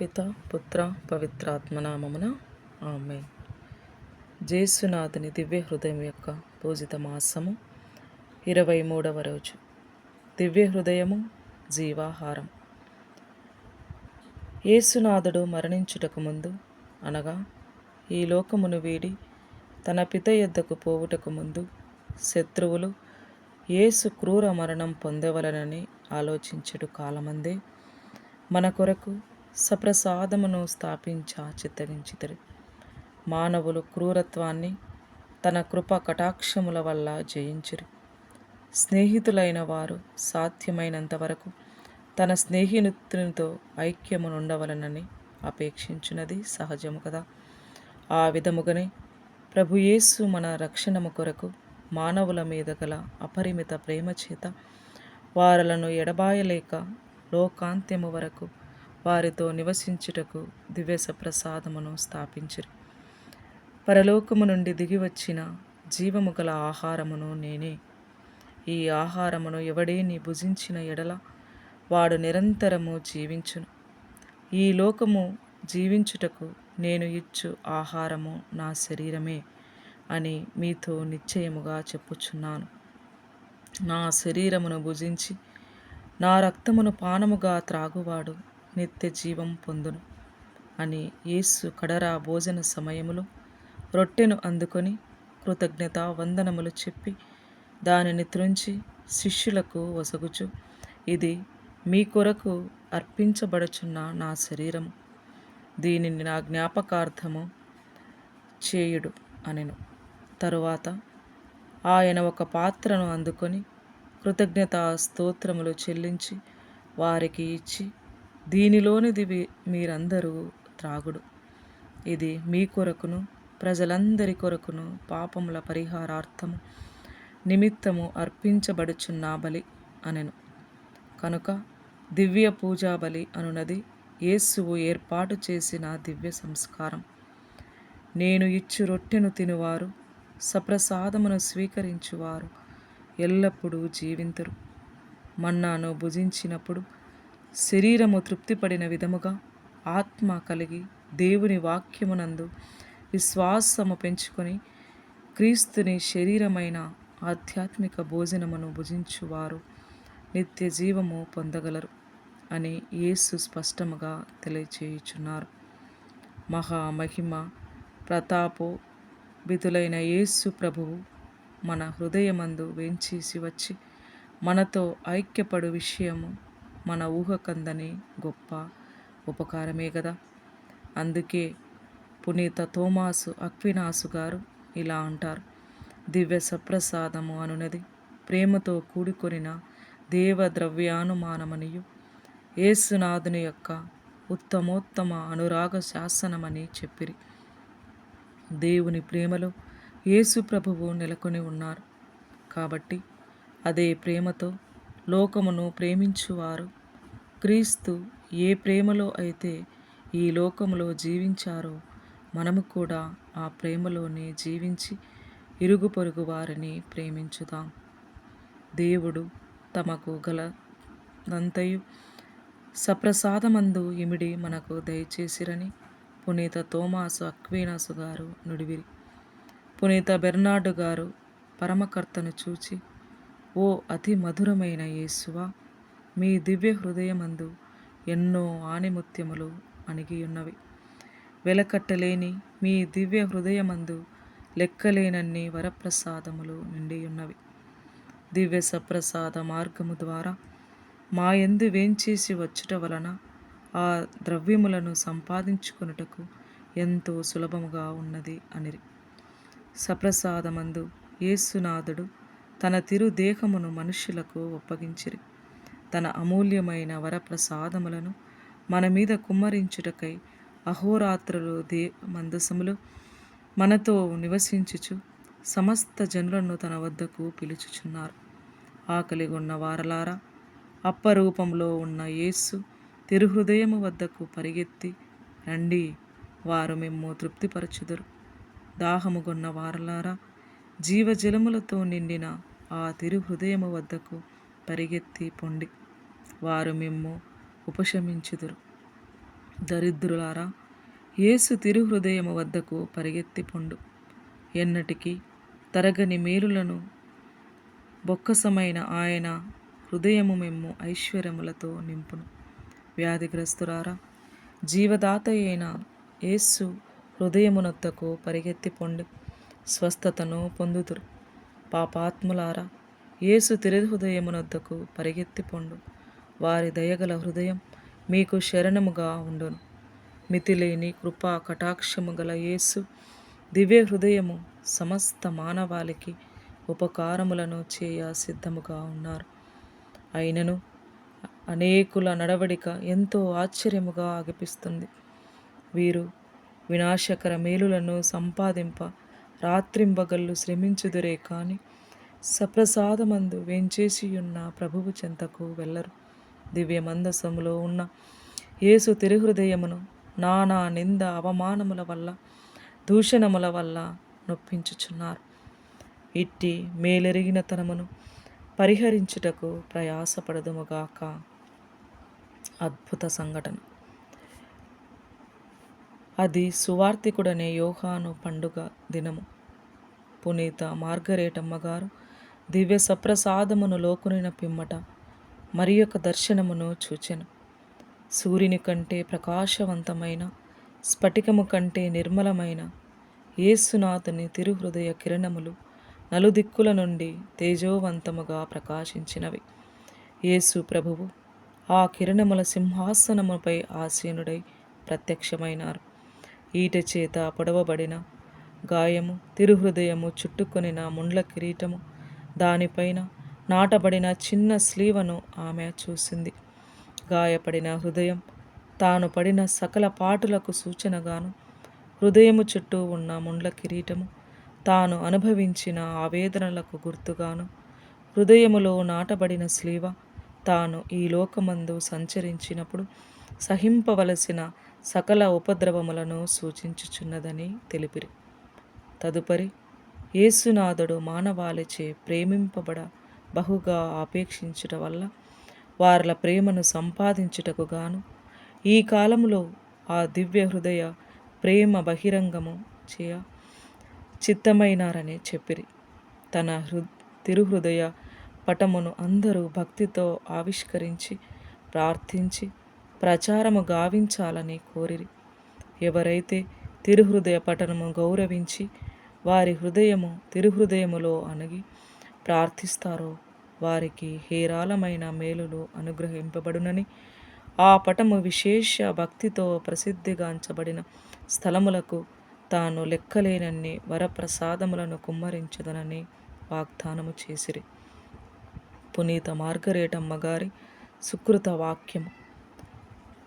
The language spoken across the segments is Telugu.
పిత పుత్ర పవిత్రాత్మనామమున ఆమె జేసునాథుని దివ్య హృదయం యొక్క పూజిత మాసము ఇరవై మూడవ రోజు. దివ్య హృదయము జీవాహారం. యేసునాథుడు మరణించుటకు ముందు అనగా ఈ లోకమును వీడి తన పిత యొద్దకు పోవుటకు ముందు శత్రువులు యేసు క్రూర మరణం పొందవలనని ఆలోచించుడు కాలమందే. మన కొరకు సప్రసాదమును స్థాపించా చిత్తగించితరు మానవులు క్రూరత్వాన్ని తన కృప కటాక్షముల వల్ల జయించిరి. స్నేహితులైన వారు సాధ్యమైనంత వరకు తన స్నేహితునితో ఐక్యమునుండవలనని అపేక్షించినది సహజము కదా. ఆ విధముగానే ప్రభుయేసు మన రక్షణము కొరకు మానవుల మీద గల అపరిమిత ప్రేమ చేత వారలను ఎడబాయలేక లోకాంత్యము వరకు వారితో నివసించుటకు దివ్యస ప్రసాదమును స్థాపించిరి. పరలోకము నుండి దిగి వచ్చిన జీవము గల ఆహారమును నేనే. ఈ ఆహారమును ఎవడేని భుజించిన ఎడల వాడు నిరంతరము జీవించును. ఈ లోకము జీవించుటకు నేను ఇచ్చు ఆహారము నా శరీరమే అని మీతో నిశ్చయముగా చెప్పుచున్నాను. నా శరీరమును భుజించి నా రక్తమును పానముగా త్రాగువాడు నిత్య జీవం పొందును అని యేసు కడరా భోజన సమయములో రొట్టెను అందుకొని కృతజ్ఞత వందనములు చెప్పి దానిని త్రుంచి శిష్యులకు వసగుచు. ఇది మీ కొరకు అర్పించబడుచున్న నా శరీరము. దీనిని నా జ్ఞాపకార్థము చేయుడు అనెను. తరువాత ఆయన ఒక పాత్రను అందుకొని కృతజ్ఞత స్తోత్రములు చెల్లించి వారికి ఇచ్చి దీనిలోనిది మీరందరూ త్రాగుడు. ఇది మీ కొరకును ప్రజలందరి కొరకును పాపముల పరిహారార్థము నిమిత్తము అర్పించబడుచున్న బలి అనెను. కనుక దివ్య పూజా బలి అనునది యేసువు ఏర్పాటు చేసిన దివ్య సంస్కారం. నేను ఇచ్చు రొట్టెను తినువారు సప్రసాదమును స్వీకరించువారు ఎల్లప్పుడూ జీవింతురు. మన్నాను భుజించినప్పుడు శరీరము తృప్తిపడిన విధముగా ఆత్మ కలిగి దేవుని వాక్యమునందు విశ్వాసము పెంచుకొని క్రీస్తుని శరీరమైన ఆధ్యాత్మిక భోజనమును భుజించువారు. నిత్య జీవము పొందగలరు అని యేసు స్పష్టముగా తెలియచేయుచున్నారు. మహామహిమ ప్రతాపో విధులైన యేసు ప్రభువు మన హృదయమందు వేంచేసి వచ్చి మనతో ఐక్యపడు విషయము మన ఊహకందని గొప్ప ఉపకారమే కదా అందుకే పునీత తోమాసు అక్వినాసు గారు ఇలా అంటారు. దివ్య సప్రసాదము అనునది. ప్రేమతో కూడుకొనిన దేవ ద్రవ్యానుమానమనియు ఏసునాథుని యొక్క ఉత్తమోత్తమ అనురాగ శాసనమని చెప్పిరి. దేవుని ప్రేమలో యేసు ప్రభువు నెలకొని ఉన్నారు. కాబట్టి అదే ప్రేమతో లోకమును ప్రేమించువారు. క్రీస్తు ఏ ప్రేమలో అయితే ఈ లోకములో జీవించారో మనము కూడా ఆ ప్రేమలోనే జీవించి ఇరుగు పొరుగు వారిని ప్రేమించుదాం. దేవుడు తమకు గలదంతయు సప్రసాదమందు ఇమిడి మనకు దయచేసిరని పునీత తోమాసు అక్వీనాసు గారు నుడివిరి. పునీత బెర్నాడు గారు పరమకర్తను చూచి ఓ అతి మధురమైన యేసువా మీ దివ్య హృదయమందు ఎన్నో ఆనిముత్యములు అణిగియున్నవి. వెలకట్టలేని మీ దివ్య హృదయమందు లెక్కలేనన్ని వరప్రసాదములు నిండియున్నవి. దివ్య సప్రసాద మార్గము ద్వారా మా ఎందు వేంచేసి వచ్చుట వలన ఆ ద్రవ్యములను సంపాదించుకొనుటకు ఎంతో సులభముగా ఉన్నది అనిరి. సప్రసాదమందు యేసునాథుడు తన తిరు దేహమును మనుష్యులకు ఒప్పగించిరి. తన అమూల్యమైన వరప్రసాదములను మన మీద కుమ్మరించుటకై అహోరాత్రులు దే మందసములు మనతో నివసించుచు సమస్త జనులను తన వద్దకు పిలుచుచున్నారు. ఆకలిగొన్న వారలారా అప్పరూపంలో ఉన్న యేసు తిరుహృదయము వద్దకు పరిగెత్తి రండి వారు మేము తృప్తిపరచుదురు. దాహముగొన్న వారలారా జీవజలములతో నిండిన ఆ తిరుహృదయము వద్దకు పరిగెత్తి పొండి. వారు మిమ్ము ఉపశమించుదురు. దరిద్రులారా యేసు తిరుహృదయము వద్దకు పరిగెత్తి పొండు. ఎన్నటికీ తరగని మేలులను బొక్కసమైన ఆయన హృదయము మిమ్ము ఐశ్వర్యములతో నింపును. వ్యాధిగ్రస్తురారా జీవదాత అయిన యేసు హృదయమునొత్తకు పరిగెత్తి పొండు. స్వస్థతను పొందుతురు. పాపాత్ములారా యేసు తిరుహృదయమునొద్దకు పరిగెత్తి పొండు. వారి దయగల హృదయం మీకు శరణముగా ఉండును. మితిలేని కృపా కటాక్షము గల యేసు దివ్య హృదయము సమస్త మానవాళికి ఉపకారములను చేయ సిద్ధముగా ఉన్నారు. అయినను అనేకుల నడవడిక ఎంతో ఆశ్చర్యముగా ఆగిపిస్తుంది. వీరు వినాశకర మేలులను సంపాదింప రాత్రింబగళ్ళు శ్రమించుదురే కాని సప్రసాదమందు వేంచేసియున్న ప్రభువు చెంతకు వెళ్ళరు. దివ్య మందసములో ఉన్న యేసు తిరుహృదయమును నానా నింద అవమానముల వల్ల దూషణముల వల్ల నొప్పించుచున్నారు. ఇట్టి మేలెరిగిన తనమును పరిహరించుటకు ప్రయాసపడదుముగాక. అద్భుత సంఘటన. అది సువార్తికుడనే యోహాను పండుగ దినము. పునీత మార్గరేటమ్మ గారు దివ్య సప్రసాదమును లోకునిన పిమ్మట మరి యొక్క దర్శనమును చూచెను. సూర్యుని కంటే ప్రకాశవంతమైన స్ఫటికము కంటే నిర్మలమైన యేసునాథుని తిరుహృదయ కిరణములు నలుదిక్కుల నుండి తేజోవంతముగా ప్రకాశించినవి. యేసు ప్రభువు ఆ కిరణముల సింహాసనముపై ఆసీనుడై ప్రత్యక్షమైనారు. ఈట చేత పొడవబడిన గాయము తిరుహృదయము చుట్టుకొనిన ముండ్ల కిరీటము. దానిపైన నాటబడిన చిన్న స్లీవను ఆమె చూసింది. గాయపడిన హృదయం తాను పడిన సకల పాటులకు సూచనగాను హృదయము చుట్టూ ఉన్న ముండ్ల కిరీటము తాను అనుభవించిన ఆవేదనలకు గుర్తుగాను హృదయములో నాటబడిన స్లీవ తాను ఈ లోకమందు సంచరించినప్పుడు సహింపవలసిన సకల ఉపద్రవములను సూచించుచున్నదని తెలిపిరి. తదుపరి యేసునాథుడు మానవాళిచే ప్రేమింపబడ బహుగా ఆపేక్షించుట వల్ల వార్ల ప్రేమను సంపాదించుటకు గాను ఈ కాలంలో ఆ దివ్య హృదయ ప్రేమ బహిరంగము చేయ చిత్తమైనారని చెప్పిరి. తన హృ తిరుహృదయ పటమును అందరూ భక్తితో ఆవిష్కరించి ప్రార్థించి ప్రచారము గావించాలని కోరిరి. ఎవరైతే తిరుహృదయ పఠనము గౌరవించి వారి హృదయము తిరుహృదయములో అణగి ప్రార్థిస్తారో వారికి హేరాలమైన మేలులు అనుగ్రహింపబడునని ఆ పటము విశేష భక్తితో ప్రసిద్ధిగాంచబడిన స్థలములకు తాను లెక్కలేనన్ని వరప్రసాదములను కుమ్మరించదనని వాగ్దానము చేసిరి. పునీత మార్గరేటమ్మ గారి సుకృత వాక్యము.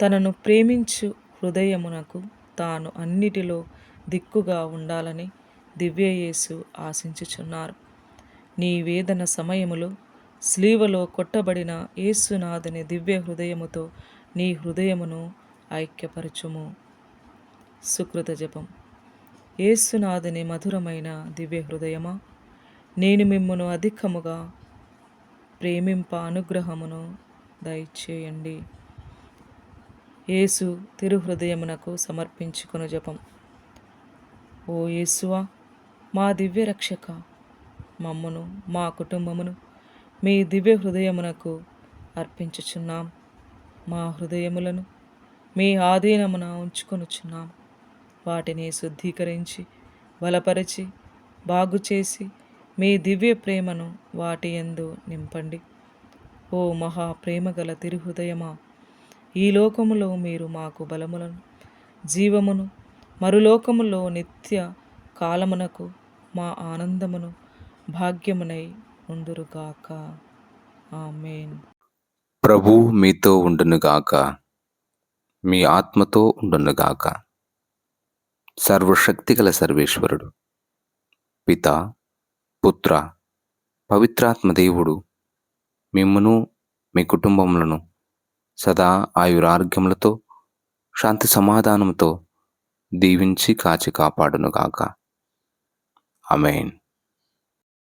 తనను ప్రేమించు హృదయమునకు తాను అన్నిటిలో దిక్కుగా ఉండాలని దివ్యయేసు ఆశించుచున్నారు. నీ వేదన సమయములో స్లీవలో కొట్టబడిన యేసునాథుని దివ్య హృదయముతో నీ హృదయమును ఐక్యపరచుము. సుకృత జపం. ఏసునాథుని మధురమైన దివ్య హృదయమా? నేను మిమ్మను అధికముగా ప్రేమింప అనుగ్రహమును దయచేయండి. యేసు తిరుహృదయమునకు సమర్పించుకుని జపం. ఓ యేసువా మా దివ్య రక్షక మమ్మను మా కుటుంబమును మీ దివ్య హృదయమునకు అర్పించుచున్నాం. మా హృదయములను మీ ఆధీనమున ఉంచుకొనుచున్నాం. వాటిని శుద్ధీకరించి బలపరిచి బాగుచేసి మీ దివ్య ప్రేమను వాటి ఎందు నింపండి. ఓ మహా ప్రేమగల తిరుహృదయమా ఈ లోకములో మీరు మాకు బలములను జీవమును మరులోకములో నిత్య కాలమునకు మా ఆనందమును భాగ్యమునై ఉండురుగాక. ఆమెన్. ప్రభు మీతో ఉండునుగాక. మీ ఆత్మతో ఉండునుగాక. సర్వశక్తిగల సర్వేశ్వరుడు పిత పుత్ర పవిత్రాత్మ దేవుడు మిమ్మును మీ కుటుంబములను సదా ఆయురారోగ్యములతో శాంతి సమాధానంతో దీవించి కాచి కాపాడునుగాక. అమెయిన్